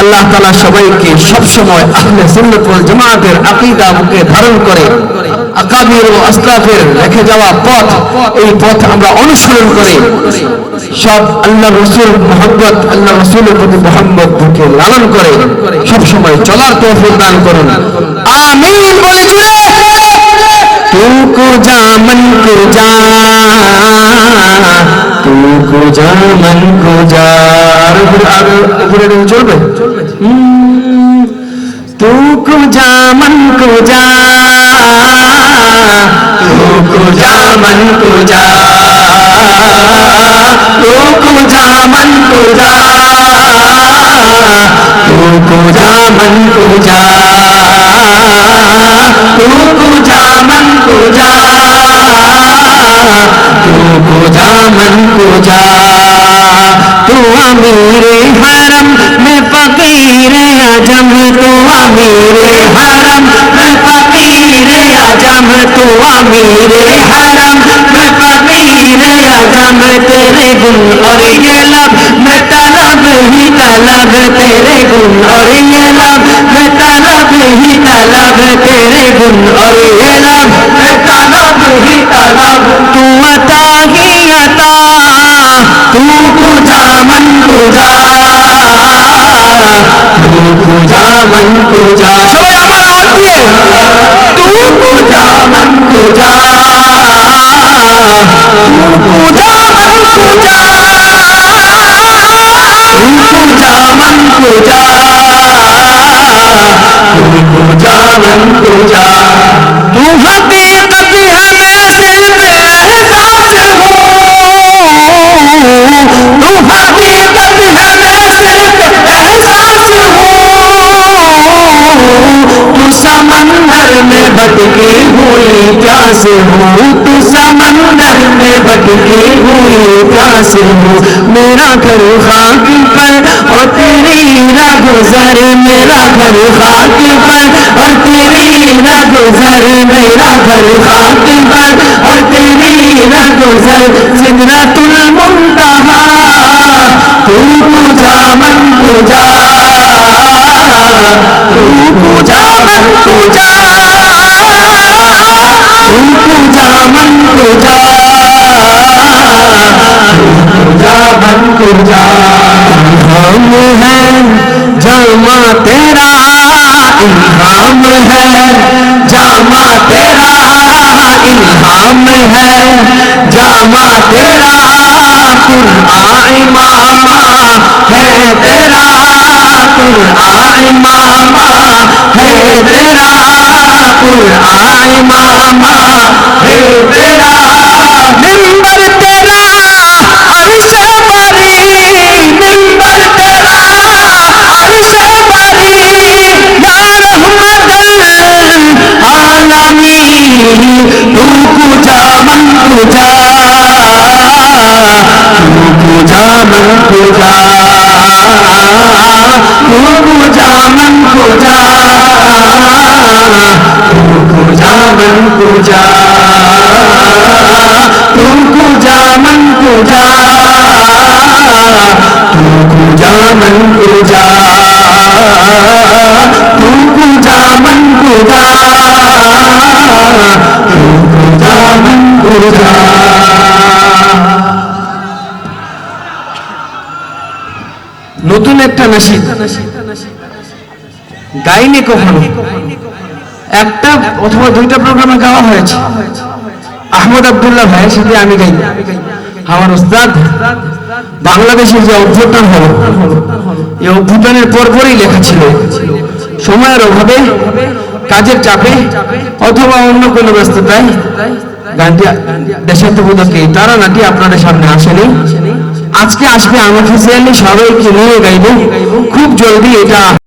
আল্লাহ তালা সবাইকে সবসময় আপনি সুন্নতুল জামাতের আকিদা বুকে ধারণ করে, আকাবির ও আসলাফের রেখে যাওয়া পথ, এই পথ আমরা অনুসরণ করে। সব আল্লাহ রসুল মোহাম্মদ আল্লাহ রসুলের প্রতি মোহাম্মদ বুকে লালন করে, সবসময় চলার তৌফিক দান করুন। আমিন যা যা। উপরে আর উপরে এটা চলবে হুম, तू को जा मन को जा तू को जा मन को जा तू को जा मन को जा तू को जा मन को जा तू को जा मन को जा तू को जा मन को जा तू अमीरे हरम में फकीर अजम तू अमीरे हरम में फकीर अजम तू अमीरे हरम में फकीर अजम तेरे गुण और ये लब। मैं तलब ही तलब, तेरे गुण और ये लब। मैं तलब ही तलब, तेरे गुण और ये लब। मैं तलब ही तलब, तू अता ही अता, तू मन पूजा तू पूजा मन पूजा सबाई আমার হাত দিয়ে तू पूजा मन पूजा तू पूजा मन पूजा तू पूजा मन पूजा तू पूजा मन पूजा समंदर में भटकी हुई प्यास हूँ। तू समंदर में भटकी हुई प्यास हूँ। मेरा घर खाक पर और तेरी ना गुजर मेरा घर खाक पर और तेरी ना गुजर मेरा घर खाक पर और तेरी ना गुजर सिदरतुल मुंतहा तू पूजा मन पूजा। पूजा। पूजा है जामा तेरा। इल्हाम है जामा तेरा। इल्हाम है जामा तेरा। कुरआन मामा है तेरा। कुरआन मामा है। तेरा कुरआन मामा है तेरा मिंबर तेरा अर्श बरी मिंबर तेरा अर्श बरी या रहमतल आलमीन तू पूजा मन पूजा तू पूजा पूजा मन पूजा पूजा मन पूजा तू पूजा मन पूजा तू पूजा मन पूजा तू पूजा मन पूजा तू पूजा मन पूजा একটা নাসিদ গাইনি কখনো? একটা অথবা দুইটা প্রোগ্রামে গাওয়া হয়েছে। আহমদ আব্দুল্লাহ ভাইয়ের সাথে আমি গাই আমার উস্তাদ বাংলাদেশের যে অভ্যুত্থান হলো, এই অভ্যুত্থানের পরপরই লেখা ছিল, সময়ের অভাবে, কাজের চাপে, অথবা অন্য কোনো ব্যস্ততায়, গানটি দেশাত্মবোধকে তারা নাটি আপনাদের সামনে আসেনি। আজকে আসবে আমার সবাইকে নিয়ে গাইব। খুব জলদি এটা